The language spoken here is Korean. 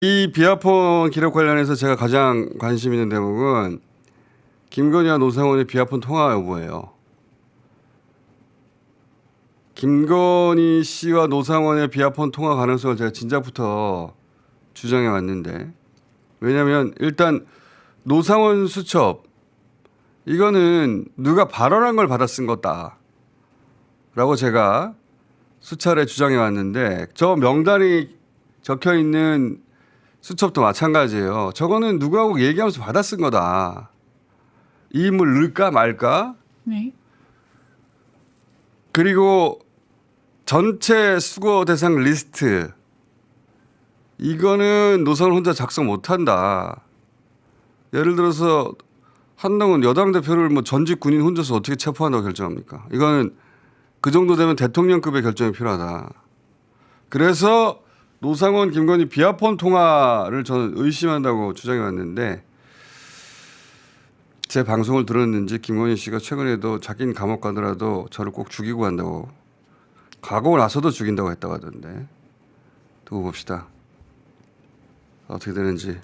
이 비아폰 기록 관련해서 제가 가장 관심 있는 대목은 김건희와 노상원의 비아폰 통화 여부예요. 김건희 씨와 노상원의 비아폰 통화 가능성을 제가 진작부터 주장해 왔는데 왜냐하면 일단 노상원 수첩 이거는 누가 발언한 걸 받아 쓴 거다라고 제가 수차례 주장해 왔는데 저 명단이 적혀 있는 수첩도 마찬가지예요. 저거는 누구하고 얘기하면서 받아 쓴 거다. 이 인물 넣을까 말까? 네. 그리고 전체 수거 대상 리스트 이거는 노선 혼자 작성 못한다. 예를 들어서 한동훈 여당 대표를 뭐 전직 군인 혼자서 어떻게 체포한다고 결정합니까? 이거는 그 정도 되면 대통령급의 결정이 필요하다. 그래서 노상원 김건희 비아폰 통화를 저는 의심한다고 주장해 왔는데 제 방송을 들었는지 김건희 씨가 최근에도 자기는 감옥 가더라도 저를 꼭 죽이고 간다고 가고 나서도 죽인다고 했다고 하던데 두고 봅시다. 어떻게 되는지